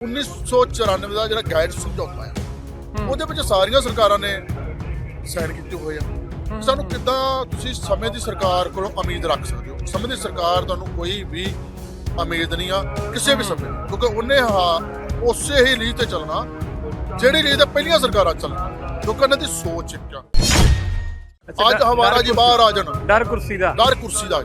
1994 ਦਾ ਜਿਹੜਾ ਗਾਈਡ ਸਮਝੌਤਾ ਹੈ। ਉਹਦੇ ਵਿੱਚ ਸਾਰੀਆਂ ਸਰਕਾਰਾਂ ਨੇ ਸਾਈਨ ਕੀਤੇ ਹੋਏ ਆ। ਸਾਨੂੰ ਕਿੱਦਾਂ ਤੁਸੀਂ ਸਮੇਂ ਦੀ ਸਰਕਾਰ ਕੋਲੋਂ ਉਮੀਦ ਰੱਖ ਸਕਦੇ ਹੋ? ਸਮੇਂ ਦੀ ਸਰਕਾਰ ਤੁਹਾਨੂੰ ਕੋਈ ਵੀ ਉਮੀਦ ਨਹੀਂ ਆ ਕਿਸੇ ਵੀ ਸਮੇਂ। ਕਿਉਂਕਿ ਉਹਨੇ ਹਾਂ ਉਸੇ ਹੀ ਲੀਹ ਤੇ ਚੱਲਣਾ ਜਿਹੜੀ ਲੀਹ ਤੇ ਪਹਿਲੀਆਂ ਸਰਕਾਰਾਂ ਚੱਲਣਾ ਕਿਉਂਕਿ ਇਹਨਾਂ ਦੀ ਸੋਚ ਇੱਕ ਆ ਅੱਜ ਹਮਾਰਾ ਜੀ ਬਾਹਰ ਆ ਜਾਣਾ। ਡਰ ਕੁਰਸੀ ਦਾ। ਡਰ ਕੁਰਸੀ ਦਾ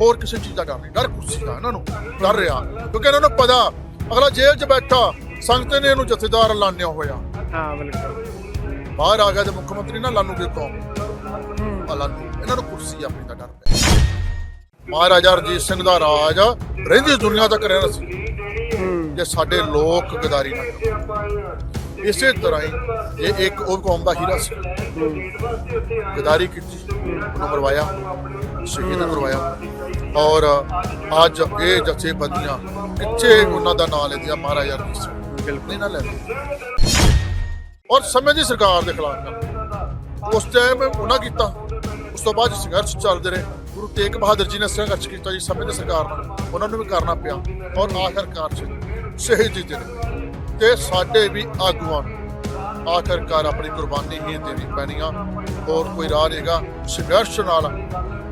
ਹੋਰ ਕਿਸੇ ਚੀਜ਼ ਦਾ ਡਰ ਨਹੀਂ। ਡਰ ਕੁਰਸੀ ਦਾ ਇਹਨਾਂ ਨੂੰ ਡਰ ਰਿਹਾ। ਕਿਉਂਕਿ ਇਹਨਾਂ ਨੂੰ ਪਤਾ ਅਗਲਾ ਜੇਲ੍ਹ 'ਚ ਬੈਠਾ ਸੰਗਤ ਨੇ ਇਹਨੂੰ ਜਥੇਦਾਰ ਲਾਣਿਆ ਹੋਇਆ। ਹਾਂ ਬਿਲਕੁਲ। ਬਾਹਰ ਆ ਗਿਆ ਤੇ ਮੁੱਖ ਮੰਤਰੀ ਨਾ ਲਾਨੂ ਦੇ ਆ ਲਾਨੂ ਇਹਨਾਂ ਨੂੰ ਕੁਰਸੀ ਆਪਣੀ ਦਾ ਡਰ ਪਿਆ। ਮਹਾਰਾਜਾ ਰਣਜੀਤ ਸਿੰਘ ਦਾ ਰਾਜ ਰਹਿੰਦੀ ਦੁਨੀਆ ਤੱਕ ਰਹਿਣਾ ਸੀ। ਜੇ ਸਾਡੇ ਲੋਕ ਗਦਾਰੀ ਨਾ ਕਰਨ। ਇਸੇ ਤਰ੍ਹਾਂ ਹੀ ਇਹ ਇੱਕ ਉਹ ਕੌਮ ਦਾ ਹੀਰਾ ਸੀ। ਗਦਾਰੀ ਕੀਤੀ ਉਹਨੂੰ ਮਰਵਾਇਆ ਸ਼ਹੀਦ ਕਰਵਾਇਆ ਔਰ ਅੱਜ ਇਹ ਜਥੇਬੰਦੀਆਂ ਕਿੱਥੇ ਉਹਨਾਂ ਦਾ ਨਾਂ ਲੈਂਦੀਆਂ ਮਹਾਰਾਜਾ ਰਣਜੀਤ ਸਿੰਘ। ਬਿਲਕੁਲ। ਨਹੀਂ ਨਾ ਲੈਂਦੇ। ਔਰ ਸਮੇਂ ਦੀ ਸਰਕਾਰ ਦੇ ਖਿਲਾਫ ਕਰ ਉਸ ਟਾਈਮ ਉਹਨਾਂ ਕੀਤਾ। ਉਸ ਤੋਂ ਬਾਅਦ ਸੰਘਰਸ਼ ਚੱਲਦੇ ਰਹੇ। ਗੁਰੂ ਤੇਗ ਬਹਾਦਰ ਜੀ ਨੇ ਸੰਘਰਸ਼ ਕੀਤਾ ਜੀ ਸਮੇਂ ਦੀ ਸਰਕਾਰ ਨਾਲ। ਉਹਨਾਂ ਨੂੰ ਵੀ ਕਰਨਾ ਪਿਆ। ਔਰ ਆਖਰਕਾਰ ਸ਼ਹੀਦੀ ਦੇ ਤੇ ਸਾਡੇ ਵੀ ਆਗੂਆਂ ਆਖਰਕਾਰ ਆਪਣੀ ਕੁਰਬਾਨੀ ਹੀ ਦੇਣੀ ਪੈਣੀ ਆ। ਹੋਰ ਕੋਈ ਰਾਹ ਨਹੀਂਗਾ ਸੰਘਰਸ਼ ਨਾਲ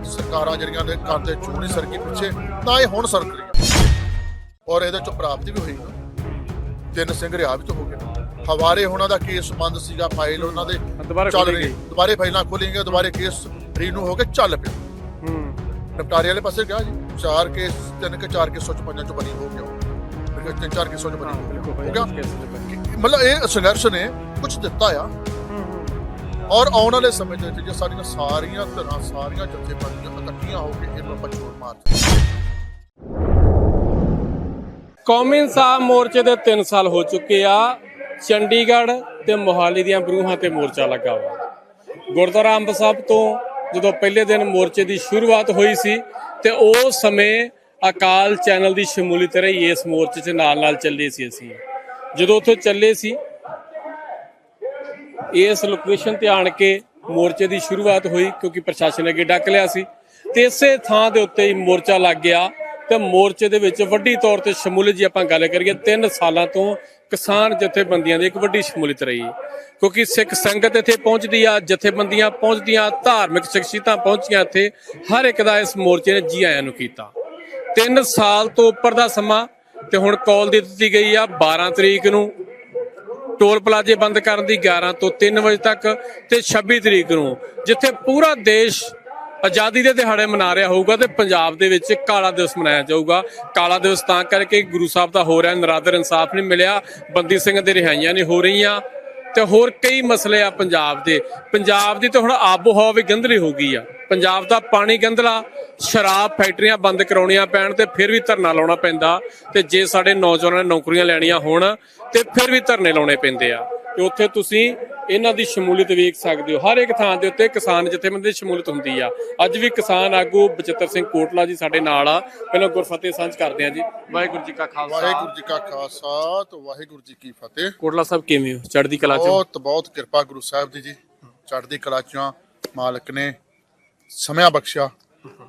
ਸਰਕਾਰਾਂ ਜਿਹੜੀਆਂ ਨੇ ਕਾਂਤੇ ਚੂਣੀ ਸਰਕੀ ਪਿੱਛੇ ਨਾ ਇਹ ਹੁਣ ਸਰਕ ਰਹੀਆਂ। ਔਰ ਇਹਦੇ ਚ ਪ੍ਰਾਪਤੀ ਵੀ ਹੋਈ ਤਿੰਨ ਸਿੰਘ ਰਿਆ ਵੀ ਤਾਂ ਹੋ ਗਏ। ਹਵਾਰੇ ਉਹਨਾਂ ਦਾ ਕੇਸ ਬੰਦ ਸੀਗਾ ਫਾਈਲ ਉਹਨਾਂ ਦੇ ਦੁਬਾਰਾ ਚੱਲ ਰਹੀ। ਗਈ। ਦੁਬਾਰੇ ਫਾਈਲਾਂ ਖੋਲੀਆਂ ਦੁਬਾਰੇ ਕੇਸ ਰੀਨੂ ਹੋ ਕੇ ਚੱਲ ਪਿਆ। ਹੂੰ। ਨਿਪਟਾਰੇ ਵਾਲੇ ਪਾਸੇ ਗਿਆ ਜੀ। ਚਾਰ ਕੇਸ ਤਿੰਨ ਕੇ ਚਾਰ ਕੇਸਾਂ ਚ ਪੰਜਾਂ ਚ ਬਣੀ ਹੋ ਗਿਆ ਤਿੰਨ ਚਾਰ ਕੇਸਾਂ ਚ ਬਣੀ ਹੋ ਗਿਆ। ਹੋ ਮਤਲਬ ਇਹ ਸੰਘਰਸ਼ ਨੇ ਕੁਝ ਦਿੱਤਾ ਆ। ਔਰ ਆਉਣ ਵਾਲੇ ਸਮੇਂ ਦੇ ਵਿੱਚ ਜੇ ਸਾਡੀਆਂ ਸਾਰੀਆਂ ਧਿਰਾਂ ਸਾਰੀਆਂ ਜਥੇਬੰਦੀਆਂ ਇਕੱਠੀਆਂ ਹੋ ਕੇ ਇਹਨੂੰ ਆਪਾਂ ਛੋੜ ਮਾਰ ਕੌਮੀ ਇਨਸਾਫ ਮੋਰਚੇ ਦੇ 3 ਸਾਲ ਹੋ ਚੁੱਕੇ ਆ। ਚੰਡੀਗੜ੍ਹ ਤੇ ਮੋਹਾਲੀ ਦੀਆਂ ਬਰੂਹਾਂ ਤੇ ਮੋਰਚਾ ਲੱਗਾ ਹੋਇਆ ਗੁਰਦੁਆਰਾ ਅੰਬ ਸਾਹਿਬ ਤੋਂ ਜਦੋਂ ਪਹਿਲੇ ਦਿਨ ਮੋਰਚੇ ਦੀ ਸ਼ੁਰੂਆਤ ਹੋਈ ਸੀ ਤੇ ਉਸ ਸਮੇਂ ਅਕਾਲ ਚੈਨਲ ਦੀ ਸ਼ਮੂਲੀਅਤ ਰਹੀ, ਇਸ ਮੋਰਚੇ 'ਚ ਨਾਲ ਨਾਲ ਚੱਲੇ ਸੀ ਅਸੀਂ। ਜਦੋਂ ਉੱਥੇ ਚੱਲੇ ਸੀ ਇਸ ਲੋਕੇਸ਼ਨ ਤੇ ਆਣ ਕੇ ਮੋਰਚੇ ਦੀ ਸ਼ੁਰੂਆਤ ਹੋਈ ਕਿਉਂਕਿ ਪ੍ਰਸ਼ਾਸਨ ਨੇ ਅੱਗੇ ਡੱਕ ਲਿਆ ਸੀ। ਤੇ ਇਸੇ ਥਾਂ ਦੇ ਉੱਤੇ ਹੀ ਮੋਰਚਾ ਲੱਗ ਗਿਆ। ਤੇ ਮੋਰਚੇ ਦੇ ਵਿੱਚ ਵੱਡੀ ਤੌਰ ਤੇ ਸ਼ਮੂਲੀਅਤ ਜੀ ਆਪਾਂ ਗੱਲ ਕਰੀਏ 3 ਸਾਲਾਂ ਤੋਂ ਕਿਸਾਨ ਜਥੇਬੰਦੀਆਂ ਦੀ ਇੱਕ ਵੱਡੀ ਸ਼ਮੂਲੀਅਤ ਰਹੀ। ਕਿਉਂਕਿ ਸਿੱਖ ਸੰਗਤ ਇੱਥੇ ਪਹੁੰਚਦੀ ਆ, ਜਥੇਬੰਦੀਆਂ ਪਹੁੰਚਦੀਆਂ, ਧਾਰਮਿਕ ਸ਼ਖਸੀਅਤਾਂ ਪਹੁੰਚੀਆਂ ਇੱਥੇ। ਹਰ ਇੱਕ ਦਾ ਇਸ ਮੋਰਚੇ ਨੇ ਜੀ ਆਇਆਂ ਨੂੰ ਕੀਤਾ। 3 ਸਾਲ ਤੋਂ ਉੱਪਰ ਦਾ ਸਮਾਂ ਤੇ ਹੁਣ ਕਾਲ ਦੇ ਦਿੱਤੀ ਗਈ ਆ 12 ਤਰੀਕ ਨੂੰ। ਟੋਲ ਪਲਾਜ਼ੇ ਬੰਦ ਕਰਨ ਦੀ 11 ਤੋਂ 3 ਵਜੇ ਤੱਕ ਤੇ 26 ਤਰੀਕ ਨੂੰ, ਜਿੱਥੇ ਪੂਰਾ ਦੇਸ਼ ਆਜ਼ਾਦੀ ਦੇ ਦਿਹਾੜੇ ਮਨਾ ਰਿਹਾ ਹੋਊਗਾ ਤੇ ਪੰਜਾਬ ਦੇ ਵਿੱਚ ਕਾਲਾ ਦਿਵਸ ਮਨਾਇਆ ਜਾਊਗਾ। ਕਾਲਾ ਦਿਵਸ ਤਾਂ ਕਰਕੇ ਗੁਰੂ ਸਾਹਿਬ ਦਾ ਹੋ ਰਿਹਾ ਨਰਾਦਰ ਇਨਸਾਫ ਨਹੀਂ ਮਿਲਿਆ, ਬੰਦੀ ਸਿੰਘ ਦੇ ਰਿਹਾਈਆਂ ਨਹੀਂ ਹੋ ਰਹੀਆਂ। ਤੇ ਹੋਰ ਕਈ ਮਸਲੇ ਆ ਪੰਜਾਬ ਦੇ। ਪੰਜਾਬ ਦੀ ਤਾਂ ਹੁਣ ਆਬੋ ਹਵਾ ਵੀ ਗੰਧਲੀ ਹੋ ਗਈ ਆ। ਪੰਜਾਬ ਦਾ ਪਾਣੀ ਗੰਧਲਾ, ਸ਼ਰਾਬ ਫੈਕਟਰੀਆਂ ਬੰਦ ਕਰਾਉਣੀਆਂ ਪੈਣ ਤੇ ਫਿਰ ਵੀ ਧਰਨਾ ਲਾਉਣਾ ਪੈਂਦਾ ਤੇ ਜੇ ਸਾਡੇ ਨੌਜਵਾਨਾਂ ਨੇ ਨੌਕਰੀਆਂ ਲੈਣੀਆਂ ਹੋਣ ਤੇ ਫਿਰ ਵੀ ਧਰਨੇ ਲਾਉਣੇ ਪੈਂਦੇ ਆ। ਤੇ ਉੱਥੇ ਤੁਸੀਂ ਇਹਨਾਂ ਦੀ ਸ਼ਮੂਲੀਅਤ ਵੇਖ ਸਕਦੇ ਹੋ। ਹਰ ਇੱਕ ਥਾਂ ਦੇ ਉੱਤੇ ਕਿਸਾਨ ਜਥੇਬੰਦੀ ਸ਼ਮੂਲੀਅਤ ਹੁੰਦੀ ਆ। ਅੱਜ ਵੀ ਕਿਸਾਨ ਆਗੂ ਬਚਿੱਤਰ ਸਿੰਘ ਕੋਟਲਾ ਜੀ ਸਾਡੇ ਨਾਲ ਆ। ਪਹਿਲਾਂ ਗੁਰਫਤਿਹ ਸਾਂਝ ਕਰਦੇ ਆ ਜੀ। ਵਾਹਿਗੁਰੂ ਜੀ ਕਾ ਖਾਲਸਾ। ਵਾਹਿਗੁਰੂ ਜੀ ਕਾ ਖਾਲਸਾ ਤੇ ਵਾਹਿਗੁਰੂ ਜੀ ਕੀ ਫਤਿਹ। ਕੋਟਲਾ ਸਾਹਿਬ ਕਿਵੇਂ ਹੋ? ਚੜ੍ਹਦੀ ਕਲਾ ਚ ਬਹੁਤ ਬਹੁਤ ਕਿਰਪਾ ਗੁਰੂ ਸਾਹਿਬ ਦੀ ਜੀ। ਚੜ੍ਹਦੀ ਕਲਾ ਚੋਂ ਮਾਲਕ ਨੇ ਸਮਿਆ ਬਖਸ਼ਿਆ।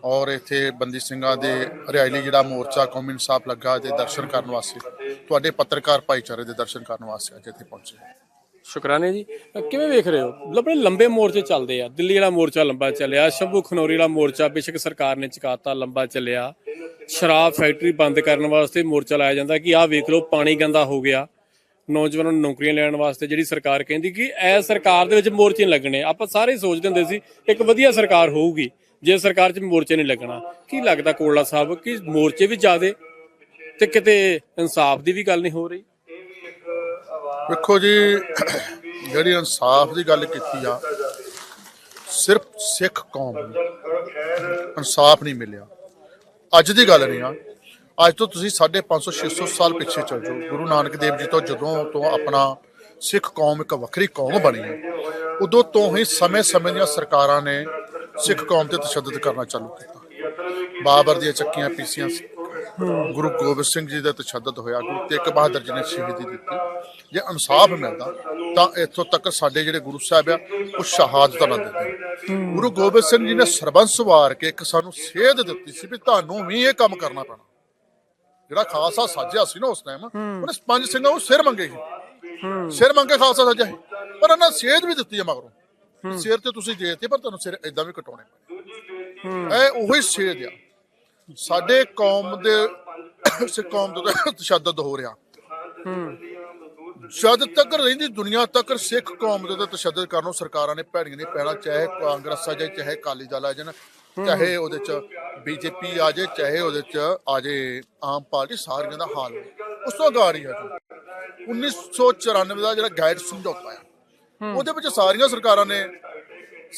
ਔਰ ਇੱਥੇ ਬੰਦੀ ਸਿੰਘਾਂ ਦੇ ਰਿਆਇਲੀ ਜਿਹੜਾ ਮੋਰਚਾ ਕੌਮੀ ਇਨਸਾਫ ਲੱਗਾ ਤੇ ਦਰਸ਼ਨ ਕਰਨ ਵਾਸਤੇ ਤੁਹਾਡੇ ਪੱਤਰਕਾਰ ਭਾਈਚਾਰੇ ਦੇ ਦਰਸ਼ਨ ਕਰਨ ਵਾਸਤੇ ਅੱਜ ਇੱਥੇ ਪਹੁੰਚੇ। ਸ਼ੁਕਰਾਨੇ ਜੀ। ਕਿਵੇਂ ਵੇਖ ਰਹੇ ਹੋ? ਲੱਭੜੇ ਲੰਬੇ ਮੋਰਚੇ ਚੱਲਦੇ ਆ। ਦਿੱਲੀ ਵਾਲਾ ਮੋਰਚਾ ਲੰਬਾ ਚੱਲਿਆ, ਸ਼ੰਭੂ ਖਨੌਰੀ ਵਾਲਾ ਮੋਰਚਾ, ਬੇਸ਼ੱਕ ਸਰਕਾਰ ਨੇ ਚੁਕਾਤਾ ਲੰਬਾ ਚੱਲਿਆ। ਸ਼ਰਾਬ ਫੈਕਟਰੀ ਬੰਦ ਕਰਨ ਵਾਸਤੇ ਮੋਰਚਾ ਲਾਇਆ ਜਾਂਦਾ ਕਿ ਆਹ ਵੇਖ ਲਓ, ਪਾਣੀ ਗੰਦਾ ਹੋ ਗਿਆ। ਨੌਜਵਾਨਾਂ ਨੂੰ ਨੌਕਰੀਆਂ ਲੈਣ ਵਾਸਤੇ ਜਿਹੜੀ ਸਰਕਾਰ ਕਹਿੰਦੀ ਕਿ ਇਹ ਸਰਕਾਰ ਦੇ ਵਿੱਚ ਮੋਰਚੇ ਨਹੀਂ ਲੱਗਣੇ। ਆਪਾਂ ਸਾਰੇ ਹੀ ਸੋਚਦੇ ਹੁੰਦੇ ਸੀ, ਇੱਕ ਵਧੀਆ ਸਰਕਾਰ ਹੋਊਗੀ, ਜੇ ਸਰਕਾਰ 'ਚ ਮੋਰਚੇ ਨਹੀਂ ਲੱਗਣਾ। ਕੀ ਲੱਗਦਾ ਕੋਲਾ ਸਾਹਿਬ ਕਿ ਮੋਰਚੇ ਵੀ ਜ਼ਿਆਦੇ ਤੇ ਕਿਤੇ ਇਨਸਾਫ ਦੀ ਵੀ ਗੱਲ ਨਹੀਂ ਹੋ ਰਹੀ? ਵੇਖੋ ਜੀ, ਜਿਹੜੀ ਇਨਸਾਫ ਦੀ ਗੱਲ ਕੀਤੀ ਆ, ਸਿਰਫ ਸਿੱਖ ਕੌਮ ਨੂੰ ਇਨਸਾਫ ਨਹੀਂ ਮਿਲਿਆ। ਅੱਜ ਦੀ ਗੱਲ ਨਹੀਂ ਆ। ਅੱਜ ਤੋਂ ਤੁਸੀਂ 550 600 ਸਾਲ ਪਿੱਛੇ ਚਲ ਜਾਓ। ਗੁਰੂ ਨਾਨਕ ਦੇਵ ਜੀ ਤੋਂ ਜਦੋਂ ਤੋਂ ਆਪਣਾ ਸਿੱਖ ਕੌਮ ਇੱਕ ਵੱਖਰੀ ਕੌਮ ਬਣੀ ਹੈ ਉਦੋਂ ਤੋਂ ਹੀ ਸਮੇਂ-ਸਮੇਂ ਦੀਆਂ ਸਰਕਾਰਾਂ ਨੇ ਸਿੱਖ ਕੌਮ ਤੇ ਤਸ਼ੱਦਦ ਕਰਨਾ ਚਾਲੂ ਕੀਤਾ। ਬਾਬਰ ਦੀਆਂ ਚੱਕੀਆਂ, ਪੀਸੀਆਂ ਗੁਰੂ ਗੋਬਿੰਦ ਸਿੰਘ ਜੀ ਦਾ ਤਸ਼ੱਦਦ ਹੋਇਆ ਗੁਰੂ ਤੇਗ ਬਹਾਦਰ ਜੀ ਨੇ ਸ਼ਹੀਦੀ ਦਿੱਤੀ। ਜੇ ਇਨਸਾਫ ਮਿਲਦਾ ਤਾਂ ਇੱਥੋਂ ਤੱਕ ਸਾਡੇ ਜਿਹੜੇ ਗੁਰੂ ਸਾਹਿਬ ਆ ਉਹ ਸ਼ਹਾਦਤਾਂ ਨਾ ਦਿੰਦੇ ਗੁਰੂ ਗੋਬਿੰਦ ਸਿੰਘ ਜੀ ਨੇ ਸਰਬੰਸ ਵਾਰ ਕੇ ਇੱਕ ਸਾਨੂੰ ਸੇਧ ਦਿੱਤੀ ਸੀ ਵੀ ਤੁਹਾਨੂੰ ਵੀ ਇਹ ਕੰਮ ਕਰਨਾ ਪੈਣਾ। ਜਿਹੜਾ ਖਾਲਸਾ ਸਾਜਿਆ ਸੀ ਨਾ ਉਸ ਟਾਈਮ ਉਹਨੇ ਪੰਜ ਸਿੰਘਾਂ ਨੂੰ ਸਿਰ ਮੰਗੇ ਸੀ। ਸਿਰ ਮੰਗੇ ਖਾਲਸਾ ਸਾਜਿਆ ਪਰ ਉਹਨਾਂ ਸੇਧ ਵੀ ਦਿੱਤੀ ਹੈ ਮਗਰੋਂ। ਸਿਰ ਤੇ ਤੁਸੀਂ ਦਿੱਤੇ ਪਰ ਤੁਹਾਨੂੰ ਸਿਰ ਇਦਾਂ ਵੀ ਕਟਾਉਣੇ ਪੈਣੇ। ਇਹ ਉਹੀ ਸੇਧ ਆ। ਸਾਡੇ ਕੌਮ ਦੇ ਸਿੱਖ ਕੌਮ ਤੋਂ ਤਸ਼ੱਦਦ ਹੋ ਰਿਹਾ। ਜਦ ਤੱਕ ਰਹਿੰਦੀ ਦੁਨੀਆ ਤੱਕ ਸਿੱਖ ਕੌਮ ਦੇ ਤਸ਼ੱਦਦ ਕਰਨ ਨੂੰ ਸਰਕਾਰਾਂ ਨੇ ਭੈੜੀਆਂ ਨਹੀਂ ਪੈਣਾ ਚਾਹੇ ਕਾਂਗਰਸ ਆ ਜਾਏ, ਚਾਹੇ ਅਕਾਲੀ ਦਲ ਆ ਜਾਣ, ਚਾਹੇ ਉਹਦੇ ਚ ਬੀਜੇਪੀ ਆ ਜਾਏ, ਚਾਹੇ ਉਹਦੇ ਚ ਆ ਜਾਏ ਆਮ ਪਾਰਟੀ, ਸਾਰੀਆਂ ਦਾ ਹਾਲ ਉਸ ਤੋਂ ਗਾਰੀ ਹੈ 1994 ਦਾ ਜਿਹੜਾ ਗਾਈਡ ਸਮਝੌਤਾ ਆ, ਉਹਦੇ ਵਿੱਚ ਸਾਰੀਆਂ ਸਰਕਾਰਾਂ ਨੇ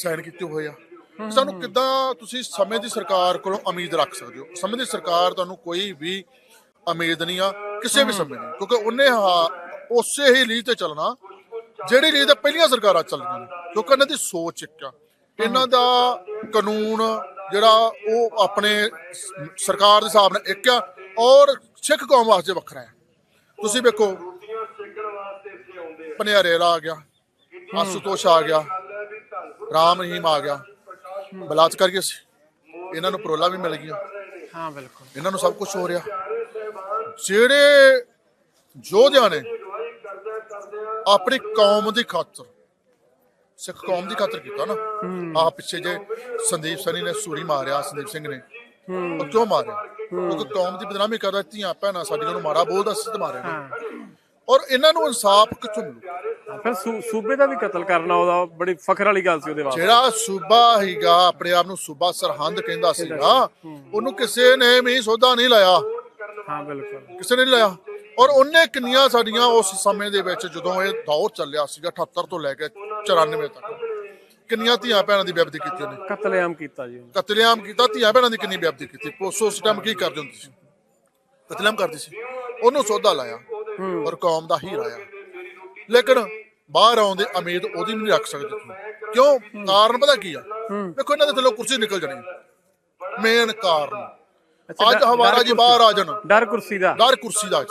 ਸਾਈਨ ਕੀਤੇ ਹੋਏ ਆ। ਸਾਨੂੰ ਕਿੱਦਾਂ ਤੁਸੀਂ ਸਮੇਂ ਦੀ ਸਰਕਾਰ ਕੋਲੋਂ ਉਮੀਦ ਰੱਖ ਸਕਦੇ ਹੋ? ਸਮੇਂ ਦੀ ਸਰਕਾਰ ਤੁਹਾਨੂੰ ਕੋਈ ਵੀ ਉਮੀਦ ਨਹੀਂ ਆ ਕਿਸੇ ਵੀ ਸਮੇਂ ਦੀ। ਕਿਉਂਕਿ ਉਹਨੇ ਹਾਂ ਉਸੇ ਹੀ ਲੀਹ ਤੇ ਚੱਲਣਾ ਜਿਹੜੀ ਲੀਹ ਤੇ ਪਹਿਲੀਆਂ ਸਰਕਾਰਾਂ ਚੱਲੀਆਂ ਨੇ ਕਿਉਂਕਿ ਇਹਨਾਂ ਦੀ ਸੋਚ ਇੱਕ ਆ। ਇਹਨਾਂ ਦਾ ਕਾਨੂੰਨ ਜਿਹੜਾ ਉਹ ਆਪਣੇ ਸਰਕਾਰ ਦੇ ਹਿਸਾਬ ਨਾਲ ਇੱਕ ਆ ਔਰ ਸਿੱਖ ਕੌਮ ਵਾਸਤੇ ਵੱਖਰਾ ਹੈ। ਤੁਸੀਂ ਵੇਖੋ ਪਨਿਆਰੇਲਾ ਆ ਗਿਆ ਆਸੂਤੋਸ਼ ਆ ਗਿਆ ਰਾਮ ਰਹੀਮ ਆ ਗਿਆ। ਬਲਾਤਕਾਰੀ ਸੀ ਇਹਨਾਂ ਨੂੰ ਪਰੋਲਾ ਵੀ ਮਿਲ ਗਿਆ ਹਾਂ ਬਿਲਕੁਲ। ਇਹਨਾਂ ਨੂੰ ਸਭ ਕੁਝ ਹੋ ਰਿਹਾ। ਜਿਹੜੇ ਯੋਧਿਆਂ ਨੇ ਆਪਣੀ ਕੌਮ ਦੀ ਖਾਤਰ ਸਿੱਖ ਕੌਮ ਦੀ ਖਾਤਰ ਕੀਤਾ ਨਾ ਆ ਪਿੱਛੇ ਜੇ ਸੰਦੀਪ ਸਨੀ ਨੇ ਸੂਰੀ ਮਾਰਿਆ ਸੰਦੀਪ ਸਿੰਘ ਨੇ ਉਹ ਕਿਉਂ ਮਾਰਿਆ? ਕਿਉਂਕਿ ਕੌਮ ਦੀ ਬਦਨਾਮੀ ਕਰ ਰਿਹਾ ਧੀਆਂ ਭੈਣਾਂ ਸਾਡੀਆਂ ਨੂੰ ਮਾੜਾ ਬੋਲਦਾ ਸੀ ਤੇ ਮਾਰਿਆ। ਔਰ ਇਹਨਾਂ ਨੂੰ ਇਨਸਾਫ ਕਿੱਥੋਂ ਮਿਲੂ? ਫਿਰ ਸੂਬੇ ਦਾ ਵੀ ਕਤਲ ਕਰਨਾ ਉਹਦਾ ਬੜੀ ਫਖਰ ਵਾਲੀ ਗੱਲ ਸੀ ਉਹਦੇ ਵਾਸਤੇ। ਜਿਹੜਾ ਸੂਬਾ ਹੀਗਾ ਆਪਣੇ ਆਪ ਨੂੰ ਸੂਬਾ ਸਰਹੰਦ ਕਹਿੰਦਾ ਸੀਗਾ ਉਹਨੂੰ ਕਿਸੇ ਨੇ ਵੀ ਸੋਧਾ ਨਹੀਂ ਲਾਇਆ। ਹਾਂ ਬਿਲਕੁਲ। ਕਿਸੇ ਨੇ ਲਾਇਆ। ਔਰ ਉਹਨੇ ਕਿੰਨੀਆਂ ਸਾਡੀਆਂ ਉਸ ਸਮੇਂ ਦੇ ਵਿੱਚ ਜਦੋਂ ਇਹ ਦੌਰ ਚੱਲਿਆ ਸੀਗਾ 78 ਤੋਂ ਲੈ ਕੇ 94 ਤੱਕ ਕਿੰਨੀਆਂ ਧੀਆਂ ਭੈਣਾਂ ਦੀ ਬੇਬਦੀ ਕੀਤੀ ਉਹਨੇ? ਕਤਲੇਆਮ ਕੀਤਾ ਜੀ। ਕਤਲੇਆਮ ਕੀਤਾ ਧੀਆਂ ਭੈਣਾਂ ਦੀ ਕਿੰਨੀ ਬੇਬਦੀ ਕੀਤੀ? ਪੁਲਿਸ ਉਸ ਟਾਈਮ ਕੀ ਕਰਦੀ ਹੁੰਦੀ ਸੀ? ਕਤਲੇਆਮ ਕਰਦੀ ਸੀ। ਉਹਨੂੰ ਸੋਧਾ ਲਾਇਆ ਔਰ ਕੌਮ ਦਾ ਹੀਰਾ ਆ ਲੇਕਿਨ ਬਾਹਰ ਆਉਣ ਦੀ ਉਮੀਦ ਉਹਦੀ ਨਹੀਂ ਰੱਖ ਸਕਦੇ ਤੁਸੀਂ। ਕਿਉਂ? ਕਾਰਨ ਪਤਾ ਕੀ ਆ? ਦੇਖੋ ਇਹਨਾਂ ਦੇ ਥੱਲੇ ਕੁਰਸੀ ਨਿਕਲ ਜਾਣੀ। ਮੇਨ ਕਾਰਨ। ਅੱਜ ਹਵਾਰਾ ਜੀ ਬਾਹਰ ਆ ਜਾਣ। ਡਰ ਕੁਰਸੀ ਦਾ। ਡਰ ਕੁਰਸੀ ਦਾ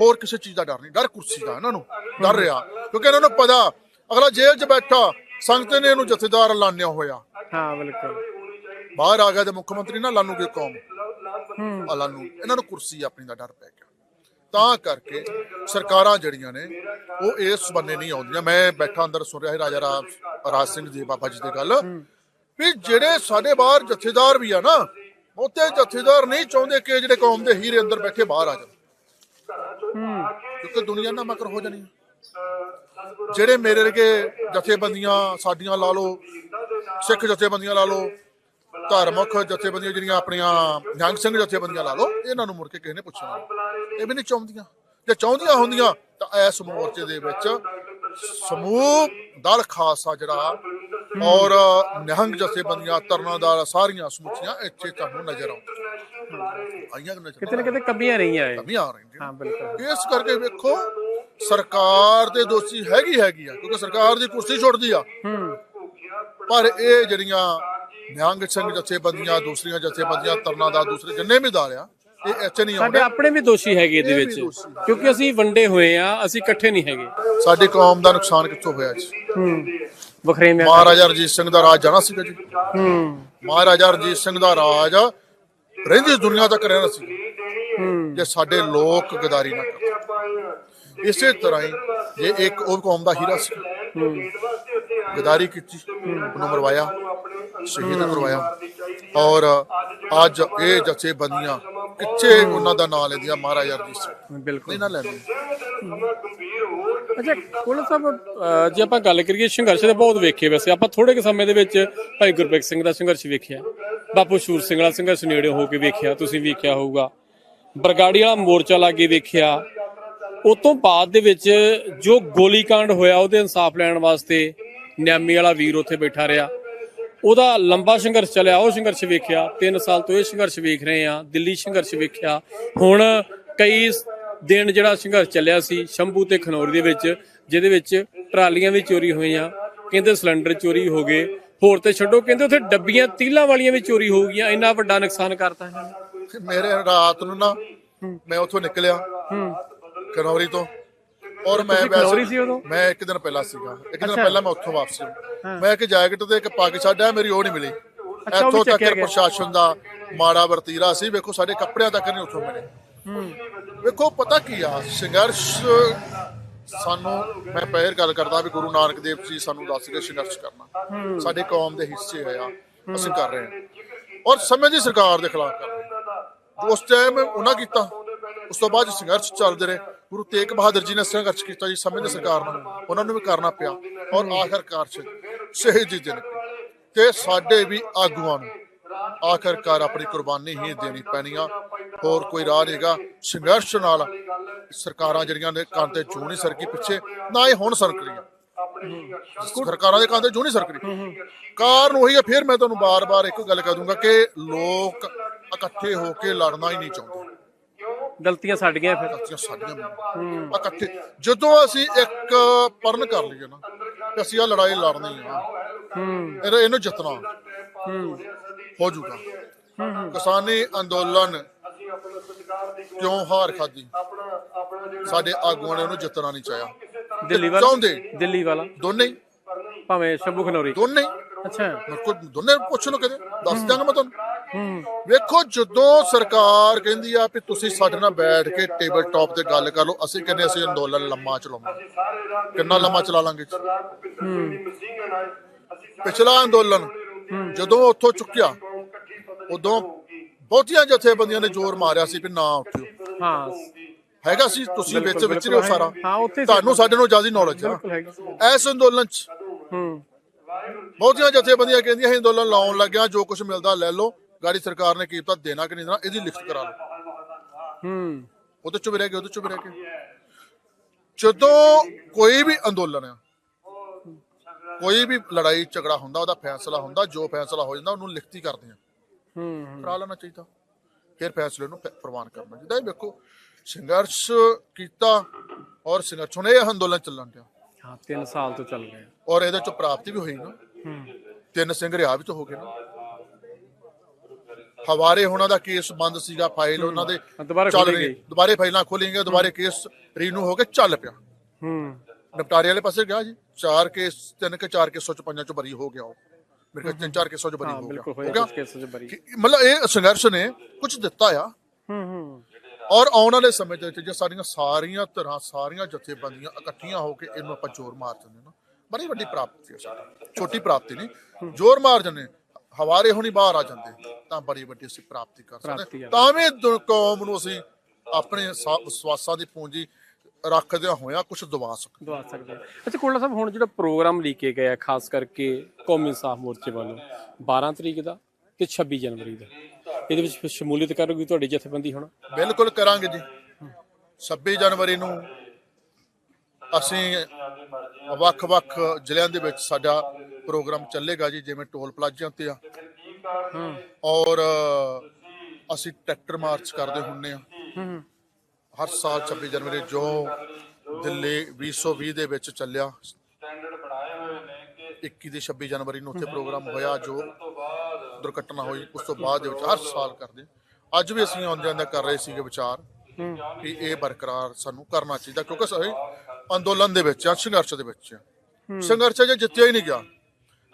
ਹੋਰ ਕਿਸੇ ਚੀਜ਼ ਦਾ ਡਰ ਨਹੀਂ। ਡਰ ਕੁਰਸੀ ਦਾ ਇਹਨਾਂ ਨੂੰ। ਡਰ ਰਿਹਾ। ਕਿਉਂਕਿ ਇਹਨਾਂ ਨੂੰ ਪਤਾ ਅਗਲਾ ਜੇਲ੍ਹ 'ਚ ਬੈਠਾ ਸੰਗਤ ਨੇ ਇਹਨੂੰ ਜਥੇਦਾਰ ਲਾਣਿਆ ਹੋਇਆ। ਹਾਂ ਬਿਲਕੁਲ। ਬਾਹਰ ਆ ਗਿਆ ਤੇ ਮੁੱਖ ਮੰਤਰੀ ਨਾ ਲਾਨੂ ਕੇ ਕੌਮ ਆ ਲਾਨੂ। ਇਹਨਾਂ ਨੂੰ ਕੁਰਸੀ ਆਪਣੀ ਦਾ ਡਰ ਪੈ ਗਿਆ। ਤਾਂ ਕਰਕੇ ਸਰਕਾਰਾਂ ਜਿਹੜੀਆਂ ਨੇ ਉਹ ਇਸ ਬੰਨੇ ਨਹੀਂ ਆਉਂਦੀਆਂ। ਮੈਂ ਬੈਠਾ ਅੰਦਰ ਸੁਣ ਰਿਹਾ ਸੀ ਰਾਜਾ ਰਾਮ ਰਾਜ ਸਿੰਘ ਜੀ ਬਾਬਾ ਜੀ ਦੀ ਗੱਲ। ਵੀ ਜਿਹੜੇ ਸਾਡੇ ਬਾਹਰ ਜਥੇਦਾਰ ਵੀ ਆ ਨਾ ਉੱਥੇ ਜਥੇਦਾਰ ਨਹੀਂ ਚਾਹੁੰਦੇ ਕਿ ਜਿਹੜੇ ਕੌਮ ਦੇ ਹੀਰੇ ਅੰਦਰ ਬੈਠੇ ਬਾਹਰ ਆ ਜਾਣ। ਕਿਉਂਕਿ ਦੁਨੀਆ ਨਾ ਮਕਰ ਹੋ ਜਾਣੀ। ਜਿਹੜੇ ਮੇਰੇ ਵਰਗੇ ਜਥੇਬੰਦੀਆਂ ਸਾਡੀਆਂ ਲਾ ਲਓ ਸਿੱਖ ਜਥੇਬੰਦੀਆਂ ਲਾ ਲਓ ਧਾਰਮਿਕ ਜਥੇਬੰਦੀਆਂ ਜਿਹੜੀਆਂ ਆਪਣੀਆਂ ਨਿਹੰਗ ਸਿੰਘ ਜਥੇਬੰਦੀਆਂ ਲਾ ਲਓ ਇਹਨਾਂ ਨੂੰ ਮੁੜ ਕੇ ਕਿਸੇ ਨੇ ਪੁੱਛਣਾ ਇਹ ਵੀ ਨਹੀਂ ਚਾਹੁੰਦੀਆਂ। ਜੇ ਚਾਹੁੰਦੀਆਂ ਹੁੰਦੀਆਂ ਤਾਂ ਇਸ ਮੋਰਚੇ ਦੇ ਵਿੱਚ ਸਮੂਹ ਦਲ ਖਾਲਸਾ ਜਿਹੜਾ ਔਰ ਨਿਹੰਗ ਜਥੇਬੰਦੀਆਂ ਤਰਨਾਦਾਰ ਸਾਰੀਆਂ ਸਮੁੱਚੀਆਂ ਇੱਥੇ ਤੁਹਾਨੂੰ ਨਜ਼ਰ ਆਉਂਦੀਆਂ। ਆਈਆਂ ਕਿ ਨਜ਼ਰ ਕਿਤੇ ਨਾ ਕਿਤੇ ਕਮੀਆਂ ਰਹੀਆਂ ਇਹ। ਕਮੀਆਂ ਆ ਰਹੀਆਂ। ਹਾਂ ਬਿਲਕੁਲ। ਇਸ ਕਰਕੇ ਵੇਖੋ ਸਰਕਾਰ ਤੇ ਦੋਸ਼ੀ ਹੈਗੀ ਹੈਗੀ ਆ ਕਿਉਂਕਿ ਸਰਕਾਰ ਦੀ ਕੁਰਸੀ ਛੁੱਟਦੀ ਆ। ਹੂੰ। ਪਰ ਇਹ ਜਿਹੜੀਆਂ ਨਿਹੰਗ ਸਿੰਘ ਜਥੇਬੰਦੀਆਂ ਦੂਸਰੀਆਂ ਜਥੇਬੰਦੀਆਂ ਤਰਨਾ ਦਾ ਦੂਸਰੇ ਜਿੰਨੇ ਵੀ ਦਾਲ ਆ ਇਹ ਇੱਥੇ ਨਹੀਂ ਸਾਡੇ ਆਉਂਦੇ। ਆਪਣੇ ਵੀ ਦੋਸ਼ੀ ਹੈਗੇ ਇਹਦੇ ਵਿੱਚ। ਕਿਉਂਕਿ ਅਸੀਂ ਵੰਡੇ ਹੋਏ ਆ ਅਸੀਂ ਇਕੱਠੇ ਨਹੀਂ ਹੈਗੇ। ਸਾਡੀ ਕੌਮ ਦਾ ਨੁਕਸਾਨ ਕਿੱਥੋਂ ਹੋਇਆ ਜੀ? ਹੂੰ ਵਖਰੇ ਮੈਂ ਮਹਾਰਾਜਾ ਰਣਜੀਤ ਸਿੰਘ ਦਾ ਰਾਜ ਜਾਣਾ ਸੀਗਾ ਜੀ। ਹੂੰ। ਮਹਾਰਾਜਾ ਰਣਜੀਤ ਸਿੰਘ ਦਾ ਰਾਜ ਰਹਿੰਦੀ ਦੁਨੀਆ ਤੱਕ ਰਹਿਣਾ ਸੀ। ਹੂੰ। ਜੇ ਸਾਡੇ ਲੋਕ ਗਦਾਰੀ ਨਾ ਕਰਨ ਇਸੇ ਤਰ੍ਹਾਂ ਹੀ ਜੇ ਇੱਕ ਉਹ ਕੌਮ ਦਾ ਹੀਰਾ ਸੀ। ਗਦਾਰੀ ਕੀਤੀ ਉਹਨੂੰ ਮਰਵਾਇਆ। ਸ਼ਹੀਦ ਕਰਵਾਇਆ। ਔਰ ਅੱਜ ਇਹ ਜਥੇਬੰਦੀਆਂ ਕਿੱਥੇ ਉਹਨਾਂ ਦਾ ਨਾਂ ਲੈਂਦੀਆਂ ਮਹਾਰਾਜਾ ਰਣਜੀਤ ਸਿੰਘ? ਬਿਲਕੁਲ। ਨਹੀਂ ਨਾ ਲੈਂਦੇ ਅੱਛਾ ਕੋਲ ਸਾਹਿਬ ਜੇ ਆਪਾਂ ਗੱਲ ਕਰੀਏ ਸੰਘਰਸ਼ ਦੇ ਬਹੁਤ ਵੇਖੇ ਵੈਸੇ ਆਪਾਂ ਥੋੜੇ ਕੁ ਸਮੇਂ ਦੇ ਵਿੱਚ ਭਾਈ ਗੁਰਬਖਸ਼ ਸਿੰਘ ਦਾ ਸੰਘਰਸ਼ ਵੇਖਿਆ। ਬਾਪੂ ਸ਼ੂਰ ਸਿੰਘ ਦਾ ਸੰਘਰਸ਼ ਨੇੜੇ ਹੋ ਕੇ ਵੇਖਿਆ ਤੁਸੀਂ ਵੇਖਿਆ ਹੋਊਗਾ। ਬਰਗਾੜੀ ਵਾਲਾ ਮੋਰਚਾ ਲਾਗੇ ਵੇਖਿਆ। ਉਸ ਤੋਂ ਬਾਅਦ ਦੇ ਵਿੱਚ ਜੋ ਗੋਲੀकांड ਹੋਇਆ ਉਹਦੇ ਇਨਸਾਫ ਲੈਣ ਵਾਸਤੇ ਨਿਆਮੀ ਵਾਲਾ ਵੀਰ ਉੱਥੇ ਬੈਠਾ ਰਿਹਾ। ਉਹਦਾ ਲੰਬਾ ਸੰਘਰਸ਼ ਚੱਲਿਆ ਉਹ ਸੰਘਰਸ਼ ਵੇਖਿਆ 3 ਸਾਲ ਤੋਂ ਇਹ ਸੰਘਰਸ਼ ਵੇਖ ਰਹੇ ਆ ਦਿੱਲੀ ਸੰਘਰਸ਼ ਵੇਖਿਆ। ਹੁਣ ਕਈ ਦਿਨ ਜਿਹੜਾ ਸੰਘਰਸ਼ ਚੱਲਿਆ ਸੀ ਸ਼ੰਭੂ ਤੇ ਖਨੌਰੀ ਦੇ ਵਿੱਚ ਜਿਹਦੇ ਵਿੱਚ ਟਰਾਲੀਆਂ ਵੀ ਚੋਰੀ ਹੋਈਆਂ ਕਹਿੰਦੇ ਸਿਲੰਡਰ ਚੋਰੀ ਹੋ ਗਏ। ਹੋਰ ਤੇ ਛੱਡੋ ਕਹਿੰਦੇ ਉੱਥੇ ਡੱਬੀਆਂ ਤੀਲਾਂ ਵਾਲੀਆਂ ਵੀ ਚੋਰੀ ਹੋ ਗਈਆਂ ਇੰਨਾ ਵੱਡਾ ਨੁਕਸਾਨ ਕਰਤਾ ਇਹਨਾਂ ਨੇ। ਮੇਰੇ ਰਾਤ ਨੂੰ ਨਾ ਮੈਂ ਉੱਥੋਂ ਨਿਕਲਿਆ ਕਨੌਰੀ ਤੋਂ। ਔਰ ਮੈਂ ਤੁਸੀਂ ਖਨੌਰੀ ਸੀ ਉਦੋਂ? ਮੈਂ ਇੱਕ ਦਿਨ ਪਹਿਲਾਂ ਸੀਗਾ। ਇੱਕ ਦਿਨ ਪਹਿਲਾਂ ਮੈਂ ਉੱਥੋਂ ਵਾਪਸ ਮੈਂ ਇੱਕ ਜੈਕਟ ਤੇ ਇੱਕ ਪੱਗ ਛੱਡਿਆ ਮੇਰੀ ਉਹ ਨਹੀਂ ਮਿਲੀ। ਇੱਥੋਂ ਤੱਕ। ਪ੍ਰਸ਼ਾਸਨ ਦਾ ਮਾੜਾ ਵਰਤੀਰਾ ਸੀ ਵੇਖੋ ਸਾਡੇ ਕੱਪੜਿਆਂ ਤੱਕ ਨਹੀਂ ਉੱਥੋਂ ਮਿਲੇ। ਵੇਖੋ ਪਤਾ ਕੀ ਆ ਸੰਘਰਸ਼ ਸਾਨੂੰ ਮੈਂ ਪਹਿਰ ਗੱਲ ਕਰਦਾ ਵੀ ਗੁਰੂ ਨਾਨਕ ਦੇਵ ਜੀ ਸਾਨੂੰ ਦੱਸ ਕੇ ਸੰਘਰਸ਼ ਕਰਨਾ। ਸਾਡੇ ਕੌਮ ਦੇ ਹਿੱਸੇ ਹੋਇਆ ਅਸੀਂ ਕਰ ਰਹੇ ਹਾਂ। ਔਰ ਸਮੇਂ ਦੀ ਸਰਕਾਰ ਦੇ ਖਿਲਾਫ ਕਰ ਰਹੇ ਉਸ ਟਾਈਮ ਉਹਨਾਂ ਕੀਤਾ ਉਸ ਤੋਂ ਬਾਅਦ ਸੰਘਰਸ਼ ਚੱਲਦੇ ਰਹੇ। ਗੁਰੂ ਤੇਗ ਬਹਾਦਰ ਜੀ ਨੇ ਸੰਘਰਸ਼ ਕੀਤਾ ਜੀ, ਸਮੇਂ ਦੀ ਸਰਕਾਰ ਨੂੰ ਉਹਨਾਂ ਨੂੰ ਵੀ ਕਰਨਾ ਪਿਆ। ਔਰ ਆਖਰਕਾਰ ਚ ਸ਼ਹੀਦੀ ਦੇਣੀ ਪਈ ਤੇ। ਸਾਡੇ ਵੀ ਆਗੂਆਂ ਨੂੰ ਆਖਰਕਾਰ ਆਪਣੀ ਕੁਰਬਾਨੀ ਹੀ ਦੇਣੀ ਪੈਣੀ ਆ। ਹੋਰ ਕੋਈ ਰਾਹ ਨਹੀਂਗਾ ਸੰਘਰਸ਼ ਨਾਲ ਸਰਕਾਰਾਂ ਜਿਹੜੀਆਂ ਨੇ ਕੰਨ ਤੇ ਜੂ ਨਹੀਂ ਸਰਕੀ ਪਿੱਛੇ, ਨਾ ਇਹ ਹੁਣ ਸਰਕ ਰਹੀਆਂ। ਸਰਕਾਰਾਂ ਦੇ ਕੰਨ ਤੇ ਜੂ ਨਹੀਂ ਸਰਕ ਰਹੀ ਕਾਰਨ ਉਹੀ ਹੈ ਫਿਰ ਮੈਂ ਤੁਹਾਨੂੰ ਬਾਰ-ਬਾਰ ਇੱਕ ਗੱਲ ਕਹਿ ਦੂੰਗਾ ਕਿ ਲੋਕ ਇਕੱਠੇ ਹੋ ਕੇ ਲੜਨਾ ਹੀ ਨਹੀਂ ਚਾਹੁੰਦੇ। ਗਲਤੀਆਂ ਸਾਡੀਆਂ ਫਿਰ। ਗਲਤੀਆਂ ਸਾਡੀਆਂ ਨੇ। ਇਕੱਠੇ ਜਦੋਂ ਅਸੀਂ ਇੱਕ ਪਰਨ ਕਰ ਲਈਏ ਨਾ ਕਿ ਅਸੀਂ ਆ ਲੜਾਈ ਲੜਨੀ ਆ। ਇਹਨੂੰ ਇਹਨੂੰ ਜਿੱਤਣਾ ਹੋ। ਜਾਊਗਾ। ਕਿਸਾਨੀ ਅੰਦੋਲਨ ਕਿਉਂ ਹਾਰ ਖਾਦੀ ਸਾਡੇ ਆਗੂਆਂ ਨੇ ਉਹਨੂੰ ਜਿੱਤਣਾ ਨਹੀਂ ਚਾਹਿਆ। ਦਿੱਲੀ ਵਾਲਾ? ਚਾਹੁੰਦੇ? ਦਿੱਲੀ ਵਾਲਾ। ਦੋਨੇ ਹੀ। ਭਾਵੇਂ ਸ਼ੰਭੂ ਖਨੌਰੀ। ਦੋਨੇ ਹੀ। ਅੱਛਾ। ਮੇਰੇ ਕੋਲ ਦੋਨੇ ਪੁੱਛ ਲਓ ਕਦੇ ਦੱਸ ਦਾਂਗਾ ਮੈਂ ਤੁਹਾਨੂੰ। ਵੇਖੋ ਜਦੋਂ ਸਰਕਾਰ ਕਹਿੰਦੀ ਆ ਵੀ ਤੁਸੀਂ ਸਾਡੇ ਨਾਲ ਬੈਠ ਕੇ ਟੇਬਲ ਟਾਪ ਤੇ ਗੱਲ ਕਰ ਲਓ ਅਸੀਂ ਕਹਿੰਦੇ ਅਸੀਂ ਅੰਦੋਲਨ ਲੰਮਾ ਚਲਾਵਾਂਗੇ ਕਿੰਨਾ ਲੰਮਾ ਚਲਾ ਲਾਂਗੇ ਪਿਛਲਾ ਅੰਦੋਲਨ ਜਦੋਂ ਉੱਥੋਂ ਚੁੱਕਿਆ ਉਦੋਂ ਬਹੁਤੀਆਂ ਜਥੇਬੰਦੀਆਂ ਨੇ ਜ਼ੋਰ ਮਾਰਿਆ ਸੀ ਵੀ ਨਾ ਉੱਠਿਓ। ਹਾਂ। ਹੈਗਾ ਸੀ ਤੁਸੀਂ ਵਿੱਚ ਵਿੱਚ ਰਹੋ ਸਾਰਾ। ਤੁਹਾਨੂੰ ਸਾਡੇ ਨੂੰ ਜ਼ਿਆਦਾ ਨੌਲੇਜ। ਇਸ ਅੰਦੋਲਨ ਚ ਹੂੰ। ਬਹੁਤੀਆਂ ਜਥੇਬੰਦੀਆਂ ਕਹਿੰਦੀਆਂ ਅਸੀਂ ਅੰਦੋਲਨ ਲਾਉਣ ਲੱਗਿਆ ਜੋ ਕੁਝ ਮਿਲਦਾ ਲੈ ਲਓ। ਗਾੜੀ ਸਰਕਾਰ ਨੇ ਕੀਤਾ ਦੇਣਾ ਕਿ ਨਹੀਂ ਦੇਣਾ ਇਹਦੀ ਲਿਖਤ ਕਰਾ ਲਓ। ਹੂੰ। ਉਹਦੇ ਚੁੱਪ ਰਹਿ ਗਏ ਉਹਦੇ ਚੁੱਪ ਰਹਿ ਗਏ। ਜਦੋਂ ਕੋਈ ਵੀ ਅੰਦੋਲਨ ਆ ਕੋਈ ਵੀ ਲੜਾਈ ਝਗੜਾ ਹੁੰਦਾ ਉਹਦਾ ਫੈਸਲਾ ਹੁੰਦਾ ਜੋ ਫੈਸਲਾ ਹੋ ਜਾਂਦਾ ਉਹਨੂੰ ਲਿਖਤੀ ਕਰਦੇ ਆ। ਹੂੰ ਕਰਾ ਲੈਣਾ ਚਾਹੀਦਾ। ਫਿਰ ਫੈਸਲੇ ਨੂੰ ਪ੍ਰਵਾਨ ਕਰਨਾ ਚਾਹੀਦਾ। ਇਹ ਵੇਖੋ ਸੰਘਰਸ਼ ਕੀਤਾ ਔਰ ਸੰਘਰਸ਼ ਹੁਣ ਇਹ ਅੰਦੋਲਨ ਚੱਲਣ ਡਿਆ। ਹਾਂ 3 ਸਾਲ ਤੋਂ ਚੱਲ ਰਿਹਾ। ਔਰ ਇਹਦੇ ਚ ਪ੍ਰਾਪਤੀ ਵੀ ਹੋਈ ਨਾ। ਤਿੰਨ ਸਿੰਘ ਰਿਹਾ ਵੀ ਤਾਂ ਹੋ ਗਏ ਨਾ। ਹਵਾਰੇ ਉਹਨਾਂ ਦਾ ਕੇਸ ਬੰਦ ਸੀਗਾ ਫਾਈਲ ਉਹਨਾਂ ਦੇ ਹਾਂ, ਦੁਬਾਰਾ ਚੱਲ ਰਹੀ। ਦੁਬਾਰੇ ਫਾਈਲਾਂ ਖੋਲੀਆਂ ਦੁਬਾਰੇ ਕੇਸ ਰੀਨੂ ਹੋ ਕੇ ਚੱਲ ਪਿਆ। ਹੂੰ। ਨਿਪਟਾਰੇ ਵਾਲੇ ਪਾਸੇ ਗਿਆ ਜੀ। ਚਾਰ ਕੇਸ ਤਿੰਨ ਕੇ ਚਾਰ ਕੇਸੋਂ ਚ ਪੰਜਾਂ ਚ ਬਰੀ ਹੋ ਗਿਆ ਉਹ। ਮੇਰੇ ਕੋਲ ਤਿੰਨ ਚਾਰ ਕੇਸੋਂ ਚ ਬਰੀ ਹਾਂ ਹੋ ਗਿਆ। ਹੋ ਮਤਲਬ ਇਹ ਸੰਘਰਸ਼ ਨੇ ਕੁਝ ਦਿੱਤਾ ਆ। ਹੂੰ ਹੂੰ। ਔਰ ਆਉਣ ਵਾਲੇ ਸਮੇਂ ਦੇ ਵਿੱਚ ਜੇ ਸਾਡੀਆਂ ਸਾਰੀਆਂ ਧਿਰਾਂ ਸਾਰੀਆਂ ਜਥੇਬੰਦੀਆਂ ਇਕੱਠੀਆਂ ਹੋ ਕੇ ਇਹਨੂੰ ਆਪਾਂ ਜ਼ੋਰ ਮਾਰ ਦਿੰਦੇ ਨਾ ਬੜੀ ਵੱਡੀ ਪ੍ਰਾਪਤੀ ਹੈ ਸਾਡੀ ਛੋਟੀ ਪ੍ਰਾਪਤੀ ਨਹੀਂ ਜ਼ੋਰ ਮਾਰ ਜੰਨੇ ਹਵਾਰੇ ਹੁਣੀ ਬਾਹਰ ਆ ਜਾਂਦੇ ਤਾਂ ਬੜੀ ਵੱਡੀ ਅਸੀਂ ਪ੍ਰਾਪਤੀ ਕਰ ਸਕਦੇ। ਤਾਂ ਵੀ ਕੌਮ ਨੂੰ ਅਸੀਂ ਆਪਣੇ ਵਿਸ਼ਵਾਸਾਂ ਦੀ ਪੂੰਜੀ ਰੱਖਦਿਆਂ ਹੋਇਆਂ ਕੁਝ ਦਵਾ ਸਕਦੇ ਦਵਾ ਸਕਦੇ। ਅੱਛਾ ਕੋਲਾ ਸਾਹਿਬ ਹੁਣ ਜਿਹੜਾ ਪ੍ਰੋਗਰਾਮ ਲੀਕੇ ਗਿਆ ਖਾਸ ਕਰਕੇ ਕੌਮੀ ਇਨਸਾਫ ਮੋਰਚੇ ਵੱਲੋਂ 12 ਤਰੀਕ ਦਾ ਤੇ 26 ਜਨਵਰੀ ਦਾ ਇਹਦੇ ਵਿੱਚ ਫਿਰ ਸ਼ਮੂਲੀਅਤ ਕਰੋਗੇ ਤੁਹਾਡੀ ਜਥੇਬੰਦੀ ਹੁਣ? ਬਿਲਕੁਲ ਕਰਾਂਗੇ ਜੀ। 26 ਜਨਵਰੀ ਨੂੰ ਅਸੀਂ ਵੱਖ-ਵੱਖ ਜ਼ਿਲ੍ਹਿਆਂ ਦੇ ਵਿੱਚ ਸਾਡਾ ਪ੍ਰੋਗਰਾਮ ਚੱਲੇਗਾ ਜੀ, ਜਿਵੇਂ ਟੋਲ ਪਲਾਜ਼ਿਆਂ ਤੇ ਆ। ਔਰ ਅਸੀਂ ਟਰੈਕਟਰ ਮਾਰਚ ਕਰਦੇ ਹੁੰਨੇ ਆ। ਹੂੰ ਹਰ ਸਾਲ 26 ਜਨਵਰੀ ਜੋ ਦਿੱਲੀ 2020 ਦੇ ਵਿੱਚ ਚੱਲਿਆ। 21 ਦੀ 26 ਜਨਵਰੀ ਨੂੰ ਉੱਥੇ ਪ੍ਰੋਗਰਾਮ ਹੋਇਆ, ਜੋ ਦੁਰਘਟਨਾ ਹੋਈ ਉਸ ਤੋਂ ਬਾਅਦ ਦੇ ਵਿੱਚ ਹਰ ਸਾਲ ਕਰਦੇ ਹਾਂ। ਅੱਜ ਵੀ ਅਸੀਂ ਆਉਂਦੇ ਜਾਂਦੇ ਕਰ ਰਹੇ ਸੀਗੇ ਵਿਚਾਰ ਕਿ ਇਹ ਬਰਕਰਾਰ ਸਾਨੂੰ ਕਰਨਾ ਚਾਹੀਦਾ ਕਿਉਂਕਿ ਅਸੀਂ ਅੰਦੋਲਨ ਦੇ ਵਿੱਚ ਆ ਸੰਘਰਸ਼ ਦੇ ਵਿੱਚ ਆ ਸੰਘਰਸ਼ ਜੇ ਜਿੱਤਿਆ ਹੀ ਨਹੀਂ ਗਿਆ।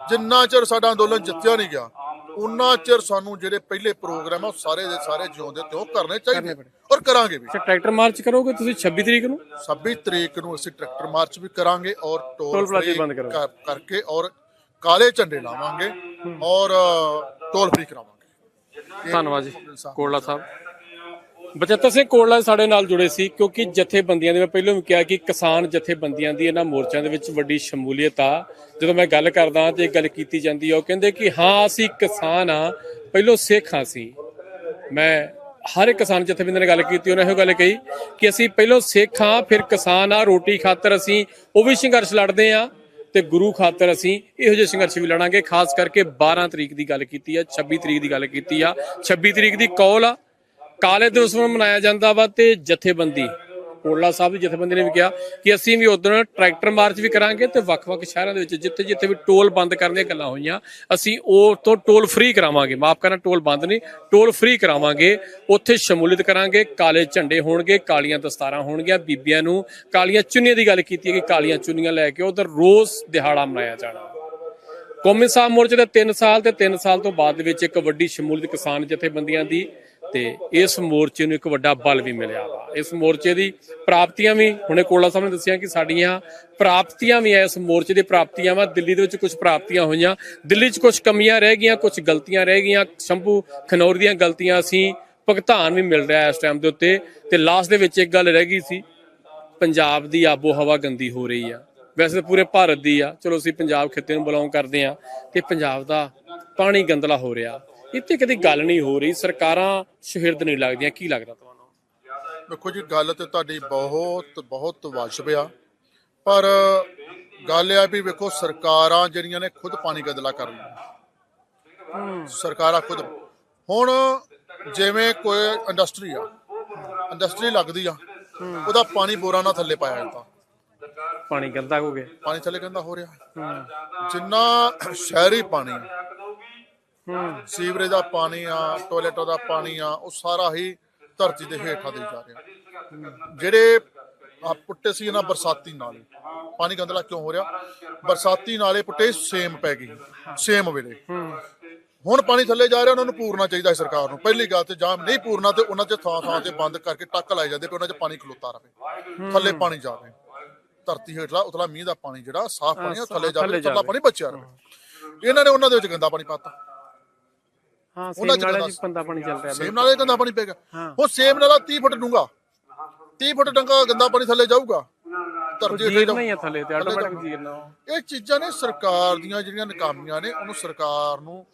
ਜਿੰਨਾ ਚਿਰ ਸਾਡਾ ਅੰਦੋਲਨ ਜਿੱਤਿਆ ਨਹੀਂ ਗਿਆ ਉਨਾ ਚਿਰ ਸਾਨੂੰ ਜਿਹੜੇ ਪਹਿਲੇ ਪ੍ਰੋਗਰਾਮ ਆ ਉਹ ਸਾਰੇ ਦੇ ਸਾਰੇ ਜਿਉਂਦੇ ਤੇ ਉਹ ਕਰਨੇ ਚਾਹੀਦੇ ਔਰ ਕਰਾਂਗੇ ਵੀ। ਅੱਛਾ ਟਰੈਕਟਰ ਮਾਰਚ ਕਰੋਗੇ ਤੁਸੀਂ 26 ਤਰੀਕ ਨੂੰ? 26 ਤਰੀਕ ਨੂੰ ਅਸੀਂ ਟਰੈਕਟਰ ਮਾਰਚ ਵੀ ਕਰਾਂਗੇ ਔਰ ਟੋਲ ਟੋਲ ਪਲਾਜ਼ੇ ਬੰਦ ਕਰੋਗੇ। ਕਰ- ਕਰਕੇ ਔਰ ਕਾਲੇ ਝੰਡੇ ਲਾਵਾਂਗੇ ਔਰ ਅ, ਟੋਲ ਫ੍ਰੀ ਕਰਾਵਾਂਗੇ। ਧੰਨਵਾਦ ਜੀ। ਕੋਲਾ ਸਾਹਿਬ। ਬਚਿੱਤਰ ਸਿੰਘ ਕੋਲਾ ਸਾਡੇ ਨਾਲ ਜੁੜੇ ਸੀ ਕਿਉਂਕਿ ਜਥੇਬੰਦੀਆਂ ਦੇ ਮੈਂ ਪਹਿਲਾਂ ਵੀ ਕਿਹਾ ਕਿ ਕਿਸਾਨ ਜਥੇਬੰਦੀਆਂ ਦੀ ਇਹਨਾਂ ਮੋਰਚਿਆਂ ਦੇ ਵਿੱਚ ਵੱਡੀ ਸ਼ਮੂਲੀਅਤ ਆ। ਜਦੋਂ ਮੈਂ ਗੱਲ ਕਰਦਾ ਤੇ ਇਹ ਗੱਲ ਕੀਤੀ ਜਾਂਦੀ ਆ ਉਹ ਕਹਿੰਦੇ ਕਿ ਹਾਂ ਅਸੀਂ ਕਿਸਾਨ ਆ ਪਹਿਲੋਂ ਸਿੱਖ ਹਾਂ ਸੀ ਮੈਂ ਹਰ ਇੱਕ ਕਿਸਾਨ ਜਥੇਬੰਦੀ ਨਾਲ ਗੱਲ ਕੀਤੀ ਉਹਨੇ ਇਹੋ ਗੱਲ ਕਹੀ ਕਿ ਅਸੀਂ ਪਹਿਲੋਂ ਸਿੱਖ ਹਾਂ ਫਿਰ ਕਿਸਾਨ ਆ ਰੋਟੀ ਖਾਤਰ ਅਸੀਂ ਉਹ ਵੀ ਸੰਘਰਸ਼ ਲੜਦੇ ਆ। ਤੇ ਗੁਰੂ ਖਾਤਰ ਅਸੀਂ ਇਹੋ ਜਿਹੇ ਸੰਘਰਸ਼ ਵੀ ਲੜਾਂਗੇ, ਖਾਸ ਕਰਕੇ 12 ਤਰੀਕ ਦੀ ਗੱਲ ਕੀਤੀ ਆ 26 ਤਰੀਕ ਦੀ ਗੱਲ ਕੀਤੀ ਆ। 26 ਤਰੀਕ ਦੀ ਕੌਲ ਆ। ਕਾਲੇ ਦਿਵਸ ਨੂੰ ਮਨਾਇਆ ਜਾਂਦਾ ਵਾ ਤੇ ਜਥੇਬੰਦੀ ਕੋਲਾ ਸਾਹਿਬ ਦੀ ਜਥੇਬੰਦੀ ਨੇ ਵੀ ਕਿਹਾ ਕਿ ਅਸੀਂ ਵੀ ਉਦੋਂ ਟਰੈਕਟਰ ਮਾਰਚ ਵੀ ਕਰਾਂਗੇ ਤੇ ਵੱਖ-ਵੱਖ ਸ਼ਹਿਰਾਂ ਦੇ ਵਿੱਚ ਜਿੱਥੇ ਜਿੱਥੇ ਵੀ ਟੋਲ ਬੰਦ ਕਰਨ ਦੀਆਂ ਗੱਲਾਂ ਹੋਈਆਂ, ਅਸੀਂ ਉਹ ਤੋਂ ਟੋਲ ਫ੍ਰੀ ਕਰਾਵਾਂਗੇ। ਮਾਫ ਕਰਨਾ ਟੋਲ ਬੰਦ ਨਹੀਂ, ਟੋਲ ਫ੍ਰੀ ਕਰਾਵਾਂਗੇ। ਉੱਥੇ ਸ਼ਮੂਲੀਅਤ ਕਰਾਂਗੇ, ਕਾਲੇ ਝੰਡੇ ਹੋਣਗੇ, ਕਾਲੀਆਂ ਦਸਤਾਰਾਂ ਹੋਣਗੀਆਂ ਬੀਬੀਆਂ ਨੂੰ। ਕਾਲੀਆਂ ਚੁੰਨੀਆਂ ਦੀ ਗੱਲ ਕੀਤੀ ਹੈ ਕਿ ਕਾਲੀਆਂ ਚੁੰਨੀਆਂ ਲੈ ਕੇ ਉਧਰ ਰੋਜ਼ ਦਿਹਾੜਾ ਮਨਾਇਆ ਜਾਣਾ। ਕੌਮੀ ਇਨਸਾਫ ਮੋਰਚੇ ਦੇ 3 ਸਾਲ ਤੇ 3 ਸਾਲ ਤੋਂ ਬਾਅਦ ਦੇ ਵਿੱਚ ਇੱਕ ਵੱਡੀ ਸ਼ਮੂਲੀਅਤ ਕਿਸਾਨ ਜਥੇਬੰਦੀਆਂ ਦੀ ਤੇ ਇਸ ਮੋਰਚੇ ਨੂੰ ਇੱਕ ਵੱਡਾ ਬਲ ਵੀ ਮਿਲਿਆ ਵਾ। ਇਸ ਮੋਰਚੇ ਦੀ ਪ੍ਰਾਪਤੀਆਂ ਵੀ ਹੁਣੇ ਕੋਲਾ ਸਾਹਿਬ ਨੇ ਦੱਸਿਆ ਕਿ ਸਾਡੀਆਂ ਪ੍ਰਾਪਤੀਆਂ ਵੀ ਐ ਇਸ ਮੋਰਚੇ ਦੀ ਪ੍ਰਾਪਤੀਆਂ ਵਾ। ਦਿੱਲੀ ਦੇ ਵਿੱਚ ਕੁਝ ਪ੍ਰਾਪਤੀਆਂ ਹੋਈਆਂ। ਦਿੱਲੀ 'ਚ ਕੁਝ ਕਮੀਆਂ ਰਹਿ ਗਈਆਂ ਕੁਝ ਗਲਤੀਆਂ ਰਹਿ ਗਈਆਂ। ਸ਼ੰਭੂ ਖਨੌਰ ਦੀਆਂ ਗਲਤੀਆਂ ਅਸੀਂ ਭੁਗਤਾਨ ਵੀ ਮਿਲ ਰਿਹਾ ਇਸ ਟਾਈਮ ਦੇ ਉੱਤੇ। ਤੇ ਲਾਸਟ ਦੇ ਵਿੱਚ ਇੱਕ ਗੱਲ ਰਹਿ ਗਈ ਸੀ, ਪੰਜਾਬ ਦੀ ਆਬੋ ਹਵਾ ਗੰਦੀ ਹੋ ਰਹੀ ਆ। ਵੈਸੇ ਤਾਂ ਪੂਰੇ ਭਾਰਤ ਦੀ ਆ। ਚਲੋ ਅਸੀਂ ਪੰਜਾਬ ਖਿੱਤੇ ਨੂੰ ਬਿਲੋਂਗ ਕਰਦੇ ਆ। ਤੇ ਪੰਜਾਬ ਦਾ ਪਾਣੀ ਗੰਦਲਾ ਹੋ ਰਿਹਾ। ਇੱਥੇ ਕਦੀ ਗੱਲ ਨਹੀਂ ਹੋ ਰਹੀ ਸਰਕਾਰਾਂ ਸ਼ਹਿਰਦ ਨਹੀਂ ਲੱਗਦੀਆਂ ਕੀ ਲੱਗਦਾ ਤੁਹਾਨੂੰ? ਵੇਖੋ ਜੀ ਗੱਲ ਤੇ ਤੁਹਾਡੀ ਬਹੁਤ ਬਹੁਤ ਵਾਜਬ ਆ ਪਰ ਗੱਲ ਇਹ ਆ ਵੀ ਵੇਖੋ ਸਰਕਾਰਾਂ ਜਿਹੜੀਆਂ ਨੇ ਖੁਦ ਪਾਣੀ ਗੰਦਲਾ ਕਰ ਰਹੀਆਂ ਸਰਕਾਰਾਂ ਖੁਦ ਹੁਣ ਜਿਵੇਂ ਕੋਈ ਇੰਡਸਟਰੀ ਆ ਇੰਡਸਟਰੀ ਲੱਗਦੀ ਆ ਉਹਦਾ ਪਾਣੀ ਬੋਰਾਂ ਨਾਲ ਥੱਲੇ ਪਾਇਆ ਜਾਂਦਾ। ਪਾਣੀ ਗੰਦਾ ਹੋ ਗਿਆ। ਪਾਣੀ ਥੱਲੇ ਗੰਦਾ ਹੋ ਰਿਹਾ। ਜਿੰਨਾ ਸ਼ਹਿਰੀ ਪਾਣੀ ਸੀਵਰੇਜ ਦਾ ਪਾਣੀ ਆ ਟਾਇਲਟਾਂ ਦਾ ਪਾਣੀ ਆ ਉਹ ਸਾਰਾ ਹੀ ਧਰਤੀ ਦੇ ਹੇਠਾਂ ਦੇ ਜਾ ਰਿਹਾ। ਜਿਹੜੇ ਆ ਪੁੱਟੇ ਸੀ ਇਹਨਾਂ ਬਰਸਾਤੀ ਨਾਲੇ। ਪਾਣੀ ਗੰਦਲਾ ਕਿਉਂ ਹੋ ਰਿਹਾ? ਬਰਸਾਤੀ ਨਾਲੇ ਪੁੱਟੇ ਸੇਮ ਪੈ ਗਈ ਸੇਮ ਵੇਲੇ। ਹੁਣ ਪਾਣੀ ਥੱਲੇ ਜਾ ਰਿਹਾ ਉਹਨਾਂ ਨੂੰ ਪੂਰਨਾ ਚਾਹੀਦਾ ਹੈ ਸਰਕਾਰ ਨੂੰ। ਪਹਿਲੀ ਗੱਲ ਤੇ ਜਾਮ ਨਹੀਂ ਪੂਰਨਾ ਤੇ ਉਹਨਾਂ 'ਚ ਥਾਂ ਥਾਂ ਤੇ ਬੰਦ ਕਰਕੇ ਟੱਕ ਲਾਏ ਜਾਂਦੇ ਕਿ ਉਹਨਾਂ 'ਚ ਪਾਣੀ ਖਲੋਤਾ ਰਹੇ ਥੱਲੇ ਪਾਣੀ ਜਾਵੇ ਧਰਤੀ ਹੇਠਲਾ ਉਤਲਾ ਮੀਂਹ ਦਾ ਪਾਣੀ ਜਿਹੜਾ ਸਾਫ਼ ਪਾਣੀ ਆ ਥੱਲੇ ਜਾਵੇ ਥੱਲੇ। ਪਾਣੀ ਬਚਿਆ ਰਹੇ ਇਹਨਾਂ ਨੇ ਉਹਨਾਂ ਦੇ ਵਿੱਚ ਗੰਦਾ ਪਾਣੀ ਪਾਤਾ। ਹਾਂ ਸੇਮ ਨਾਲੇ ਗੰਦਾ- ਜੀ ਬੰਦਾ ਪਾਣੀ ਚੱਲ ਰਿਹਾ ਸੇਮ ਨਾਲੇ ਗੰਦਾ ਪਾਣੀ ਪਏਗਾ। ਉਹ ਸੇਮ ਨਾਲਾ 30 ਫੁੱਟ ਡੂੰਗਾ 30 ਫੁੱਟ ਡੰਗਾ ਗੰਦਾ ਪਾਣੀ ਥੱਲੇ ਜਾਊਗਾ। ਧਰਤੀ ਜੀਰ ਨਹੀਂ ਥੱਲੇ ਤੇ ਆਟੋਮੈਟਿਕ ਜੀਰ ਨਾ ਇਹ ਚੀਜ਼ਾਂ ਨੇ ਸਰਕਾਰ ਦੀਆਂ ਜਿਹੜੀਆਂ ਨਾਕਾਮੀਆਂ ਨੇ ਉਹਨੂੰ ਸਰਕਾਰ ਨੂੰ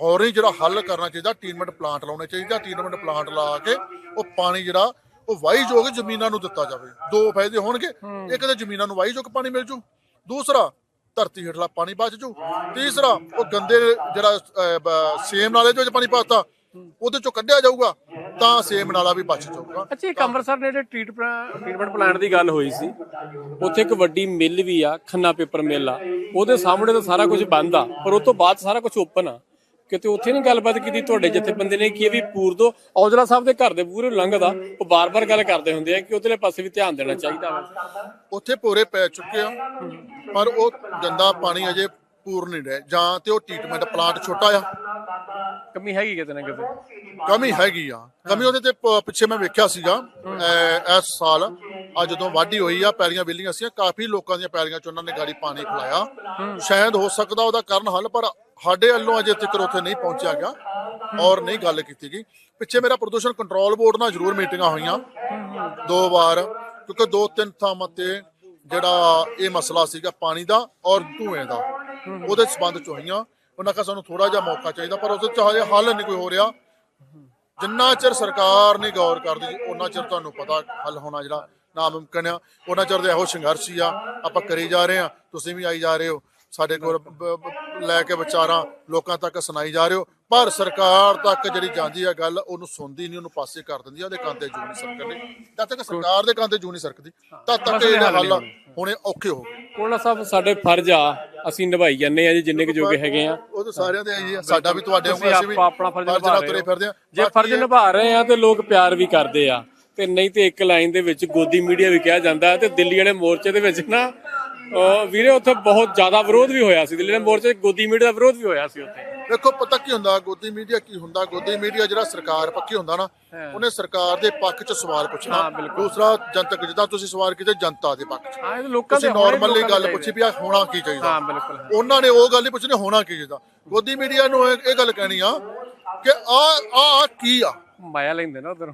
ਫੌਰੀ ਜਿਹੜਾ ਹੱਲ ਕਰਨਾ ਚਾਹੀਦਾ ਟ੍ਰੀਟਮੈਂਟ ਪਲਾਂਟ ਲਾਉਣੇ ਚਾਹੀਦਾ ਟ੍ਰੀਟਮੈਂਟ ਪਲਾਂਟ ਲਾ ਕੇ ਉਹ ਪਾਣੀ ਜਿਹੜਾ ਉਹ ਵਾਹੀਯੋਗ ਜ਼ਮੀਨਾਂ ਨੂੰ ਦਿੱਤਾ ਜਾਵੇ। ਦੋ ਫਾਇਦੇ ਹੋਣਗੇ। ਇੱਕ ਤਾਂ ਜ਼ਮੀਨਾਂ ਨੂੰ ਵਾਹੀਯੋਗ ਪਾਣੀ ਮਿਲ ਜੂ। ਦੂਸਰਾ ਧਰਤੀ ਹੇਠਲਾ ਪਾਣੀ ਬਚ ਜੂ। ਤੀਸਰਾ ਉਹ ਗੰਦੇ ਜਿਹੜਾ ਸੇਮ ਨਾਲੇ ਦੇ ਵਿੱਚ ਪਾਣੀ ਪਾਤਾ ਉਹਦੇ ਚੋਂ ਕੱਢਿਆ ਜਾਊਗਾ ਤਾਂ ਸੇਮ ਨਾਲਾ ਵੀ ਬਚ ਜਾਊਗਾ। ਅੱਛਾ ਇੱਕ ਅੰਮ੍ਰਿਤਸਰ ਨੇ ਜਿਹੜੇ ਟ੍ਰੀਟਮੈਂਟ ਪਲਾਂਟ ਦੀ ਗੱਲ ਹੋਈ ਸੀ। ਉੱਥੇ ਇੱਕ ਵੱਡੀ ਮਿੱਲ ਵੀ ਆ ਖੰਨਾ ਪੇਪਰ ਮਿੱਲ ਆ। ਉਹਦੇ ਸਾਹਮਣੇ ਤਾਂ ਸਾਰਾ ਕੁਝ ਬੰਦ ਆ ਪਰ ਉਹ ਤੋਂ ਬਾਅਦ ਸਾਰਾ ਕੁਝ ਓਪਨ ਆ। ਕਿਤੇ ਉੱਥੇ ਨਹੀਂ ਗੱਲਬਾਤ ਕੀਤੀ ਤੁਹਾਡੇ ਜਿੱਥੇ ਬੰਦੇ ਨੇ ਕੀ ਇਹ ਵੀ ਪੂਰ ਦੋ ਔਜਲਾ ਸਾਹਿਬ ਦੇ ਘਰ ਦੇ ਪੂਰੇ ਲੰਘਦਾ ਉਹ ਬਾਰ-ਬਾਰ ਗੱਲ ਕਰਦੇ ਹੁੰਦੇ ਆ ਕਿ ਉਧਰਲੇ ਪਾਸੇ ਵੀ ਧਿਆਨ ਦੇਣਾ ਚਾਹੀਦਾ ਵਾ। ਉੱਥੇ ਪੂਰੇ ਪੈ ਚੁੱਕੇ ਆ ਪਰ ਉਹ ਗੰਦਾ ਪਾਣੀ ਅਜੇ ਪੂਰ ਨਹੀਂ ਰਿਹਾ ਜਾਂ ਤੇ ਉਹ ਟ੍ਰੀਟਮੈਂਟ ਪਲਾਂਟ ਛੋਟਾ ਆ। ਕਮੀ ਹੈਗੀ ਕਿਤੇ ਨਾ ਕਿਤੇ? ਕਮੀ ਹੈਗੀ ਆ ਕਮੀ ਉਹਦੇ ਤੇ ਪਿੱਛੇ ਮੈਂ ਵੇਖਿਆ ਸੀਗਾ ਇਸ ਸਾਲ ਆ ਜਦੋਂ ਵਾਢੀ ਹੋਈ ਆ ਪੈਲੀਆਂ ਵਿਲੀਆਂ ਸੀ ਕਾਫੀ ਲੋਕਾਂ ਦੀਆਂ ਪੈਲੀਆਂ ਚ ਉਹਨਾਂ ਨੇ ਗਾੜੀ ਪਾਣੀ ਪਿਲਾਇਆ। ਸ਼ਾਇਦ ਹੋ ਸਕਦਾ ਉਹਦਾ ਕਾਰਨ ਹੱਲ ਪਰ ਸਾਡੇ ਵੱਲੋਂ ਅਜੇ ਤੱਕ ਉੱਥੇ ਨਹੀਂ ਪਹੁੰਚਿਆ ਗਿਆ ਔਰ ਨਹੀਂ ਗੱਲ ਕੀਤੀ ਗਈ। ਪਿੱਛੇ ਮੇਰਾ ਪ੍ਰਦੂਸ਼ਣ ਕੰਟਰੋਲ ਬੋਰਡ ਨਾਲ ਜ਼ਰੂਰ ਮੀਟਿੰਗਾਂ ਹੋਈਆਂ। ਦੋ ਵਾਰ, ਕਿਉਂਕਿ ਦੋ ਤਿੰਨ ਥਾਵਾਂ ਤੇ ਜਿਹੜਾ ਇਹ ਮਸਲਾ ਸੀਗਾ ਪਾਣੀ ਦਾ ਔਰ ਧੂਏ ਦਾ, ਉਹਦੇ ਸਬੰਧ ਚ ਹੋਈਆਂ। ਉਹਨਾਂ ਕਹਾ ਸਾਨੂੰ ਥੋੜਾ ਜਿਹਾ ਮੌਕਾ ਚਾਹੀਦਾ, ਪਰ ਉਹਦੇ ਚ ਹਜੇ ਹੱਲ ਨਹੀਂ ਕੋਈ ਹੋ ਰਿਹਾ। ਜਿੰਨਾ ਚਿਰ ਸਰਕਾਰ ਨਹੀਂ ਗੌਰ ਕਰਦੀ ਉਹਨਾਂ ਚਿਰ ਤੁਹਾਨੂੰ ਪਤਾ ਹੱਲ ਹੋਣਾ ਜਿਹੜਾ ਨਾਮੁਮਕਿਨ ਆ। ਉਹਨਾਂ ਚਿਰ ਦੇ ਇਹੋ ਸੰਘਰਸ਼ ਹੀ ਆ। ਆਪਾਂ ਕਰੀ ਜਾ ਰਹੇ ਆ ਤੁਸੀਂ ਵੀ ਆਈ ਜਾ ਰਹੇ ਹੋ। ਸਾਡੇ ਕੋਲ ਲੈ ਕੇ ਵਿਚਾਰਾਂ ਲੋਕਾਂ ਤੱਕ ਸੁਣਾਈ ਜਾ ਰਹੇ ਹੋ। ਪਰ ਸਰਕਾਰ ਤੱਕ ਜਿਹੜੀ ਜਾਂਦੀ ਆ ਗੱਲ ਉਹਨੂੰ ਸੁਣਦੀ ਨਹੀਂ ਉਹਨੂੰ ਪਾਸੇ ਕਰ ਦਿੰਦੀ ਆ ਉਹਦੇ ਕੰਨ ਤੇ ਜੂ ਨਹੀਂ ਸਰਕਦੀ। ਜਦ ਤੱਕ ਸਰਕਾਰ ਦੇ ਕੰਨ ਤੇ ਜੂ ਨਹੀਂ ਸਰਕਦੀ ਤਦ ਤੱਕ ਇਹ ਹੱਲ ਹੋਣੇ। ਔਖੇ ਹੋ ਗਏ। ਕੋਲਾ ਸਾਹਿਬ ਸਾਡੇ ਫਰਜ਼ ਆ ਅਸੀਂ ਨਿਭਾਈ ਜਾਂਦੇ ਆ ਜੀ ਜਿੰਨੇ ਕੁ ਜੋਗੇ ਹੈਗੇ ਆ। ਉਹ ਤਾਂ ਸਾਰਿਆਂ ਦੇ ਆਈ ਆ ਸਾਡਾ ਵੀ ਤੁਹਾਡੇ ਵਾਂਗੂ ਅਸੀਂ ਵੀ ਆਪਾਂ ਆਪਣਾ ਫਰਜ਼ ਨਿਭਾ ਰਹੇ ਹੋ। ਫਿਰਦੇ ਆ। ਜੇ ਫਰਜ਼ ਨਿਭਾ ਰਹੇ ਆ ਤੇ ਲੋਕ ਪਿਆਰ ਵੀ ਕਰਦੇ ਆ। ਤੇ ਨਹੀਂ ਤੇ ਇੱਕ ਲਾਈਨ ਦੇ ਵਿੱਚ ਗੋਦੀ ਮੀਡੀਆ ਵੀ ਕਿਹਾ ਜਾਂਦਾ ਤੇ ਦਿੱਲੀ ਵਾਲੇ ਮੋਰਚੇ ਦੇ ਵਿੱਚ ਨਾ ਵੀਰੇ ਉੱਥੇ ਬਹੁਤ ਜ਼ਿਆਦਾ ਵਿਰੋਧ ਵੀ ਹੋਇਆ ਸੀ। ਦਿੱਲੀ ਵਾਲੇ ਮੋਰਚੇ ਗੋਦੀ ਮੀਡੀਆ ਦਾ ਵਿਰੋਧ ਵੀ ਹੋਇਆ ਸੀ ਉੱਥੇ। ਵੇਖੋ ਪਤਾ ਕੀ ਹੁੰਦਾ? ਗੋਦੀ ਮੀਡੀਆ ਕੀ ਹੁੰਦਾ? ਗੋਦੀ ਮੀਡੀਆ ਜਿਹੜਾ ਸਰਕਾਰ ਪੱਖੀ ਹੁੰਦਾ ਨਾ ਉਹਨੇ ਸਰਕਾਰ ਦੇ ਪੱਖ 'ਚ ਸਵਾਲ ਪੁੱਛਣਾ। ਹਾਂ। ਦੂਸਰਾ ਜਨਤਕ ਜਿੱਦਾਂ ਤੁਸੀਂ ਸਵਾਲ ਕੀਤੇ ਜਨਤਾ ਦੇ ਪੱਖ 'ਚ। ਹਾਂ ਇਹ ਲੋਕਾਂ ਦੇ ਨਾਰਮਲੀ ਗੱਲ ਦੇ ਪੁੱਛੀ ਵੀ ਆ ਹੋਣਾ ਕੀ ਚਾਹੀਦਾ? ਹਾਂ ਬਿਲਕੁਲ ਹਾਂ। ਉਹਨਾਂ ਨੇ ਉਹ ਗੱਲ ਨਹੀਂ ਪੁੱਛਣੀ ਹੋਣਾ ਕੀ ਚਾਹੀਦਾ? ਗੋਦੀ ਮੀਡੀਆ ਨੂੰ ਇਹ ਗੱਲ ਕਹਿਣੀ ਆ ਕਿ ਆ ਆ ਕੀ ਆ? ਮਾਇਆ ਲੈਂਦੇ ਨਾ ਉਧਰ।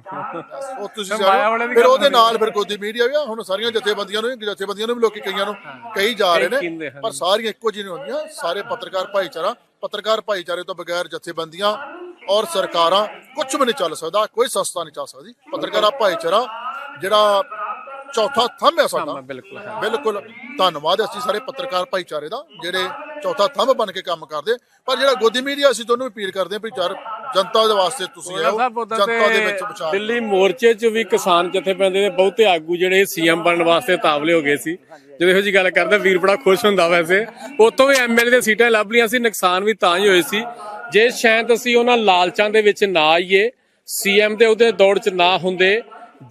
ਉਹ ਤੁਸੀਂ ਫਿਰ ਮਾਇਆ ਵਾਲੇ ਦੀ ਫਿਰ ਗੱਲ ਉਹਦੇ ਹੁੰਦੀ ਨਾਲ ਫਿਰ ਗੋਦੀ ਮੀਡੀਆ ਵੀ ਆ ਹੁਣ ਸਾਰੀਆਂ ਜਥੇਬੰਦੀਆਂ ਨੂੰ ਵੀ- ਜਥੇਬੰਦੀਆਂ ਨੂੰ ਵੀ ਲੋਕੀ ਕਈਆਂ ਨੂੰ ਕਈ ਜਾ ਰਹੇ ਨੇ ਹਨ। ਪਰ ਸਾਰੀਆਂ ਇੱਕੋ ਨਹੀਂ ਹੁੰਦੀਆਂ ਸਾਰੇ ਪੱਤਰਕਾਰ ਭਾਈਚਾਰਾ ਪੱਤਰਕਾਰ ਭਾਈਚਾਰੇ ਤੋਂ ਬਗੈਰ ਜਥੇਬੰਦੀਆਂ ਔਰ ਸਰਕਾਰਾਂ ਕੁਝ ਵੀ ਨਹੀਂ ਚੱਲ ਸਕਦਾ ਕੋਈ ਸੰਸਥਾ ਨਹੀਂ ਚੱਲ ਸਕਦੀ। ਪੱਤਰਕਾਰਾ ਭਾਈਚਾਰਾ ਜਿਹੜਾ ਚੌਥਾ ਥੰਮ ਹੈ ਸਾਡਾ ਬਿਲਕੁਲ ਹਾਂ। ਬਿਲਕੁਲ ਧੰਨਵਾਦ ਅਸੀਂ ਸਾਰੇ ਪੱਤਰਕਾਰ ਭਾਈਚਾਰੇ ਦਾ ਜਿਹੜੇ ਚੌਥਾ ਥੰਮ ਬਣ ਕੇ ਕੰਮ ਕਰਦੇ। ਪਰ ਜਿਹੜਾ ਗੋਦੀ ਮੀਡੀਆ ਅਸੀਂ ਤੁਹਾਨੂੰ ਅਪੀਲ ਕਰਦੇ ਹਾਂ ਵੀ ਯਾਰ ਜਨਤਾ ਦੇ ਵਾਸਤੇ ਤੁਸੀਂ ਆਓ ਜਨਤਾ ਦੇ ਵਿੱਚ ਵਿਚਾਰ ਦਿੱਲੀ ਮੋਰਚੇ 'ਚ ਵੀ ਕਿਸਾਨ ਜਥੇਬੰਦੀ ਦੇ ਬਹੁਤੇ ਆਗੂ ਜਿਹੜੇ ਸੀਐਮ ਬਣਨ ਵਾਸਤੇ ਤਾਵਲੇ ਹੋ ਗਏ ਸੀ। ਜਦੋਂ ਇਹੋ ਜੀ ਗੱਲ ਕਰਦਾ ਵੀਰ ਬੜਾ ਖੁਸ਼ ਹੁੰਦਾ ਵੈਸੇ। ਉਤੋਂ ਵੀ ਐਮਐਲਏ ਦੇ ਸੀਟਾਂ ਲੱਭ ਲੀਆਂ ਸੀ ਨੁਕਸਾਨ ਵੀ ਤਾਂ ਹੀ ਹੋਏ ਸੀ। ਜੇ ਸ਼ਾਇਦ ਅਸੀਂ ਉਹਨਾਂ ਲਾਲਚਾਂ ਦੇ ਵਿੱਚ ਨਾ ਆਈਏ ਸੀਐਮ ਦੇ ਉਹਦੇ ਦੌੜ 'ਚ ਨਾ ਹੁੰਦੇ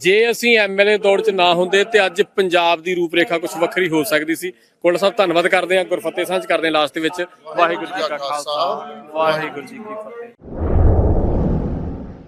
ਜੇ ਅਸੀਂ ਐਮਐਲਏ ਦੌੜ 'ਚ ਨਾ ਹੁੰਦੇ ਤੇ ਅੱਜ ਪੰਜਾਬ ਦੀ ਰੂਪਰੇਖਾ ਕੁਝ ਵੱਖਰੀ ਹੋ ਸਕਦੀ ਸੀ। ਕੋਲ ਸਾਹਿਬ ਧੰਨਵਾਦ ਕਰਦੇ ਹਾਂ ਗੁਰਫਤਿਹ ਸਾਂਝ ਕਰਦੇ ਹਾਂ ਲਾਸਟ ਦੇ ਵਿੱਚ। ਵਾਹਿਗੁਰੂ ਜੀ ਕਾ ਖਾਲਸਾ ਵਾਹਿਗੁਰੂ ਜੀ ਕੀ ਫਤਿਹ।